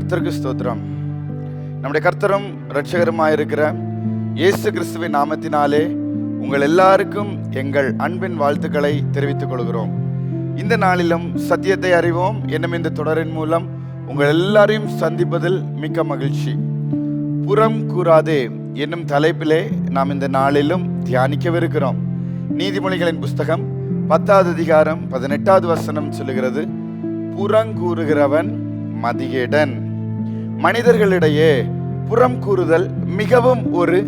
கர்த்தருக்கு ஸ்தோத்திரம். நம்முடைய கர்த்தரும் இரட்சகருமாய் இருக்கிற இயேசு கிறிஸ்துவின் நாமத்தினாலே உங்கள் எல்லாருக்கும் எங்கள் அன்பின் வாழ்த்துக்களை தெரிவித்துக் கொள்கிறோம். இந்த நாளிலும் சத்தியத்தை அறிவோம். என்னும் இந்த தொடரின் மூலம் உங்கள் எல்லாரையும் சந்திப்பதில் மிக்க மகிழ்ச்சி. புறம் கூறாதே என்னும் தலைப்பிலே நாம் இந்த நாளிலும் தியானிக்கவிருக்கிறோம். நீதிமொழிகளின் புஸ்தகம் பத்தாவது அதிகாரம் பதினெட்டாவது வசனம் சொல்லுகிறது புறங்கூறுகிறவன் மதிகேடன். மனிதர்களிடையே புறம் கூறுதல் மிகவும் ஒரு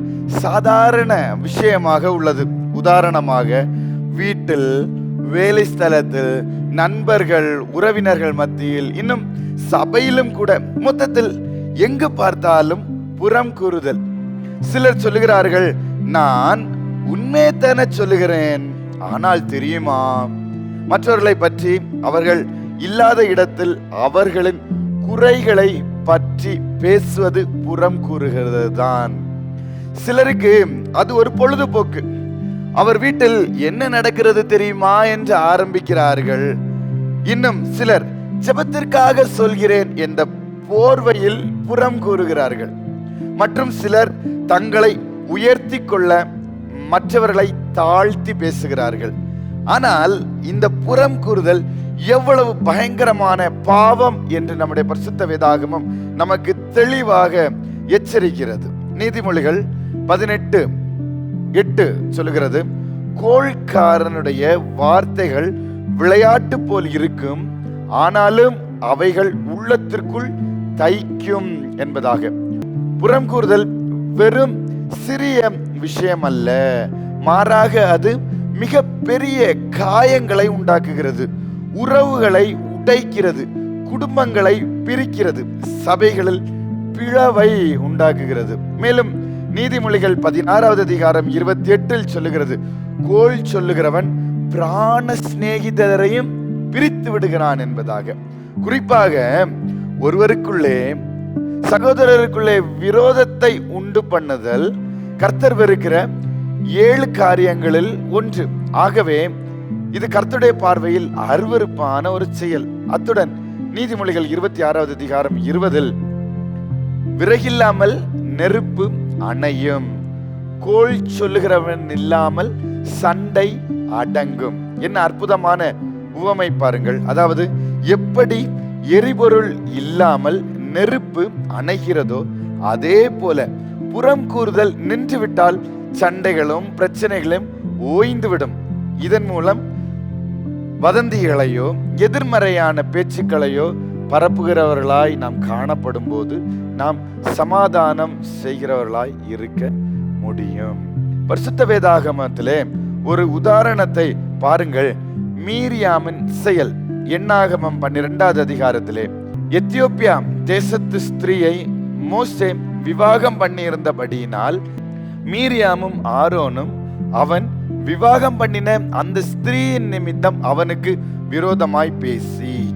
சாதாரண விஷயமாக உள்ளது. உதாரணமாக வீட்டில் வேலை ஸ்தலத்தில் நண்பர்கள் உறவினர்கள் மத்தியில் இன்னும் சபையிலும் கூட மொத்தத்தில் எங்கு பார்த்தாலும் புறம் கூறுதல். சிலர் சொல்லுகிறார்கள் நான் உண்மையத்தான சொல்லுகிறேன். ஆனால் தெரியுமா? மற்றவர்களை பற்றி அவர்கள் இல்லாத இடத்தில் அவர்களின் குறைகளை பற்றி பேசுவது புறம் கூறுகிறது தான் சிலருக்கு அது ஒரு பொழுதுபோக்கு. அவர் வீட்டில் என்ன நடக்கிறது தெரியுமா என்று ஆரம்பிக்கிறார்கள். இன்னும் சிலர் ஜெபத்திற்காக சொல்கிறேன் என்ற போர்வையில் புறம் கூறுகிறார்கள். மற்றும் சிலர் தங்களை உயர்த்தி கொள்ள மற்றவர்களை தாழ்த்தி பேசுகிறார்கள். ஆனால் இந்த புறம் கூறுதல் எவ்வளவு பயங்கரமான பாவம் என்று நம்முடைய பரிசுத்த வேதாகமம் நமக்கு தெளிவாக எச்சரிக்கிறது. நீதிமொழிகள் பதினெட்டு எட்டு சொல்லுகிறது கோள்காரனுடைய வார்த்தைகள் விளையாட்டு போல் இருக்கும் ஆனாலும் அவைகள் உள்ளத்திற்குள் தைக்கும் என்பதாக. புறம் கூறுதல் வெறும் சிறிய விஷயம் அல்ல மாறாக அது மிக பெரிய காயங்களை உண்டாக்குகிறது. உறவுகளை உடைக்கிறது குடும்பங்களை பிரிக்கிறது சபைகளில் பிளவை உண்டாக்குகிறது. மேலும் நீதிமொழிகள் பதினாறாவது அதிகாரம் இருபத்தி எட்டில் சொல்லுகிறது கோல் சொல்லுகிறவன் பிராண சிநேகிதரையும் பிரித்து விடுகிறான் என்பதாக. குறிப்பாக ஒருவருக்குள்ளே சகோதரருக்குள்ளே விரோதத்தை உண்டு பண்ணுதல் கர்த்தர் வெறுக்கிற ஏழு காரியங்களில் ஒன்று. ஆகவே இது கர்த்தருடைய பார்வையில் அருவருப்பான ஒரு செயல். அத்துடன் நீதிமொழிகள் இருபத்தி ஆறாவது அதிகாரம் இருபதில் விறகில்லாமல் நெருப்பு அணையும். கோள் சொல்லுகிறவன் இல்லாமல் சண்டை அடங்கும். என்ன அற்புதமான உவமை பாருங்கள். அதாவது எப்படி எரிபொருள் இல்லாமல் நெருப்பு அணைகிறதோ அதே போல புறம் கூறுதல் நின்றுவிட்டால் சண்டைகளும் பிரச்சனைகளும் ஓய்ந்துவிடும். இதன் மூலம் வதந்திகளையோ எதிர்மறையான பேச்சுக்களையோ பரப்புகிறவர்களாய் நாம் காணப்படும் போது நாம் சமாதானம் செய்கிறவர்களாய் இருக்க முடியும். பரிசுத்த வேதாகமத்திலே ஒரு உதாரணத்தை பாருங்கள். மீரியாமின் செயல் எண்ணாகமம் பன்னிரெண்டாவது அதிகாரத்திலே. எத்தியோப்பியா தேசத்து ஸ்திரீயை மோசே விவாகம் பண்ணியிருந்தபடியினால் மீரியாமும் ஆரோனும் அவன் விவாகம் பண்ணின அந்த ஸ்திரீயின் நிமித்தம் அவனுக்கு விரோதமாய் பேசி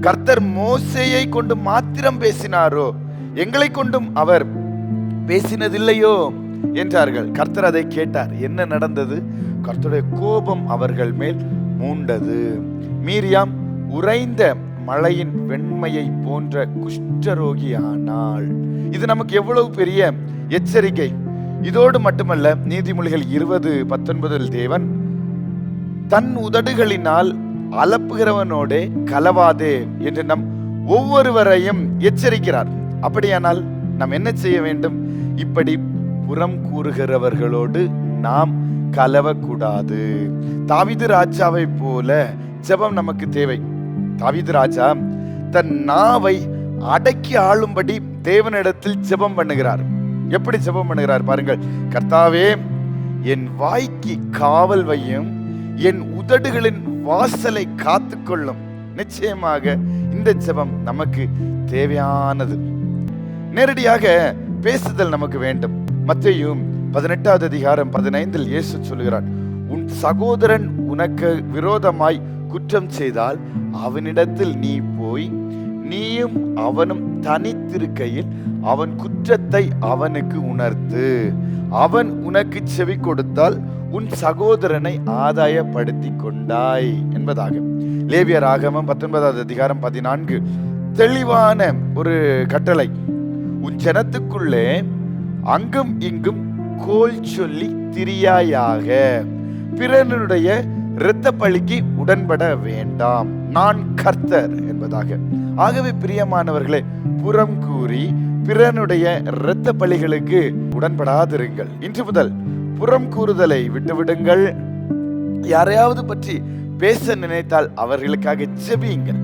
கர்த்தர் மோசையை கொண்டு மாத்திரம் பேசினாரோ? எங்களை கொண்டும் அவர் பேசினதில்லையோ? என்றார்கள். கர்த்தர் அதை கேட்டார். என்ன நடந்தது? கர்த்தருடைய கோபம் அவர்கள் மேல் மூண்டது. மீரியாம் உறைந்த மழையின் வெண்மையை போன்ற குஷ்டரோகியானாள். இது நமக்கு எவ்வளவு பெரிய எச்சரிக்கை. இதோடு மட்டுமல்ல நீதிமொழிகள் இருபது பத்தொன்பதில் தேவன் தன் உதடுகளினால் அலப்புகிறவனோடே கலவாதே என்று நம் ஒவ்வொருவரையும் எச்சரிக்கிறார். அப்படியானால் நாம் என்ன செய்ய வேண்டும்? இப்படி புறம் கூறுகிறவர்களோடு நாம் கலவக்கூடாது. தாவிது ராஜாவை போல ஜெபம் நமக்கு தேவை. தாவிது ராஜா தன் நாவை அடக்கி ஆளும்படி தேவனிடத்தில் ஜெபம் பண்ணுகிறார். எப்படி ஜெபம் பண்ணுகிறார் பாருங்கள். கர்த்தாவே என் வாய்க்கு காவல் வையும் என் உதடுகளின் வாசலை காத்துக்கொள்ளும். நிச்சயமாக இந்த ஜெபம் நமக்கு தேவையானது. நேரடியாக பேசுதல் நமக்கு வேண்டும். மத்தையும் பதினெட்டாவது அதிகாரம் பதினைந்தில் இயேசு சொல்கிறார் உன் சகோதரன் உனக்கு விரோதமாய் குற்றம் செய்தால் அவனிடத்தில் நீ போய் நீயும் அவனும் தனித்திருக்கையில் அவன் குற்றத்தை அவனுக்கு உணர்த்து. அவன் உனக்கு செவி கொடுத்தால் உன் சகோதரனை ஆதாயப்படுத்தி கொண்டாய் என்பதாக. லேவியர் ஆகமம் பத்தொன்பதாவது அதிகாரம் பதினான்கு. தெளிவான ஒரு கட்டளை. உன் ஜனத்துக்குள்ளே அங்கும் இங்கும் கோல் சொல்லி திரியாயாக. பிறனுடைய இரத்த பழிக்கு உடன்பட வேண்டாம். நான் கர்த்தர் என்பதாக. ஆகவே பிரியமானவர்களே புறம் கூறி பிறனுடைய இரத்த பலிகளுக்கு உடன்படாதிருங்கள். இன்று முதல் புறம் கூறுதலை விட்டுவிடுங்கள். யாரையாவது பற்றி பேச நினைத்தால் அவர்களுக்காக செபியுங்கள்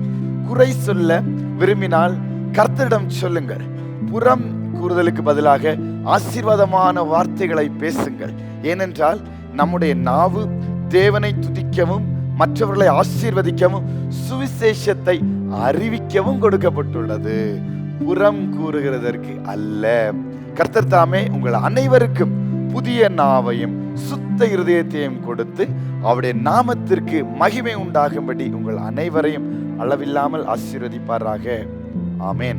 குறை சொல்ல விரும்பினால் கர்த்தரிடம் சொல்லுங்கள். புறம் கூறுதலுக்கு பதிலாக ஆசீர்வாதமான வார்த்தைகளை பேசுங்கள். ஏனென்றால் நம்முடைய நாவு தேவனை துதிக்கவும் மற்றவர்களை ஆசீர்வதிக்கவும் சுவிசேஷத்தை அறிவிக்கவும் கொடுக்கப்பட்டுள்ளது. புறம் கூறுகிறதற்கு அல்ல. கர்த்தர் தாமே உங்கள் அனைவருக்கும் புதிய நாவையும் சுத்த இருதயத்தையும் கொடுத்து அவருடைய நாமத்திற்கு மகிமை உண்டாகும்படி உங்கள் அனைவரையும் அளவில்லாமல் ஆசீர்வதிப்பாராக. ஆமேன்.